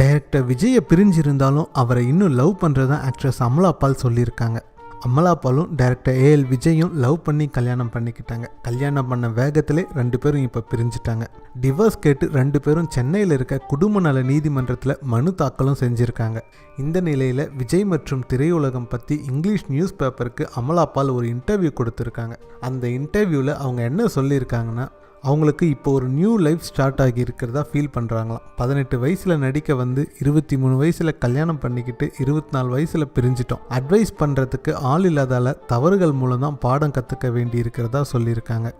Director விஜயை பிரிஞ்சிருந்தாலும் அவரை இன்னும் லவ் பண்ணுறதா ஆக்ட்ரஸ் அமலா பால் சொல்லியிருக்காங்க. அமலாபாலும் டேரக்டர் ஏஎல் விஜயும் லவ் பண்ணி கல்யாணம் பண்ணிக்கிட்டாங்க. கல்யாணம் பண்ண வேகத்திலே ரெண்டு பேரும் இப்போ பிரிஞ்சுட்டாங்க. டிவோர்ஸ் கேட்டு ரெண்டு பேரும் சென்னையில் இருக்க குடும்ப நல நீதிமன்றத்தில் மனு தாக்கலும் செஞ்சுருக்காங்க. இந்த நிலையில் விஜய் மற்றும் திரையுலகம் பற்றி இங்கிலீஷ் நியூஸ் பேப்பருக்கு அமலாபால் ஒரு இன்டர்வியூ கொடுத்துருக்காங்க. அந்த இன்டர்வியூவில் அவங்க என்ன சொல்லியிருக்காங்கன்னா அவங்களுக்கு இப்போ ஒரு நியூ லைஃப் ஸ்டார்ட் ஆகி இருக்கிறதா ஃபீல் பண்ணுறாங்களாம் பதினெட்டு வயசில் நடிக்க வந்து இருபத்தி மூணு வயசில் கல்யாணம் பண்ணிக்கிட்டு இருபத்தி நாலு வயசில் பிரிஞ்சிட்டோம். அட்வைஸ் பண்ணுறதுக்கு ஆள் இல்லாதால தவறுகள் மூலம் தான் பாடம் கற்றுக்க வேண்டி இருக்கிறதா சொல்லியிருக்காங்க.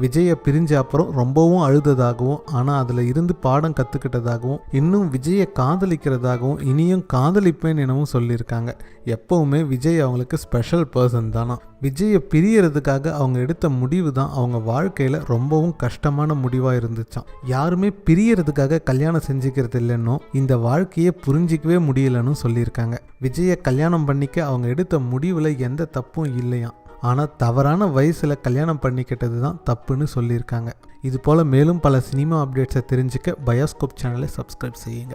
விஜயை பிரிஞ்ச அப்புறம் ரொம்பவும் அழுததாகவும் ஆனால் அதில் இருந்து பாடம் கற்றுக்கிட்டதாகவும் இன்னும் விஜயை காதலிக்கிறதாகவும் இனியும் காதலிப்பேன் எனவும் சொல்லியிருக்காங்க. எப்போவுமே விஜய் அவங்களுக்கு ஸ்பெஷல் பர்சன் தானா? விஜயை பிரியறதுக்காக அவங்க எடுத்த முடிவு தான் அவங்க வாழ்க்கையில் ரொம்பவும் கஷ்டமான முடிவாக இருந்துச்சாம். யாருமே பிரியறதுக்காக கல்யாணம் செஞ்சுக்கிறது இல்லைன்னோ இந்த வாழ்க்கையை புரிஞ்சிக்கவே முடியலன்னு சொல்லியிருக்காங்க. விஜயை கல்யாணம் பண்ணிக்க அவங்க எடுத்த முடிவில் எந்த தப்பும் இல்லையாம். ஆனால் தவறான வயசில் கல்யாணம் பண்ணிக்கிட்டது தான் தப்புன்னு சொல்லியிருக்காங்க. இது போல் மேலும் பல சினிமா அப்டேட்ஸை தெரிஞ்சுக்க பயோஸ்கோப் சேனலை சப்ஸ்கிரைப் செய்யுங்க.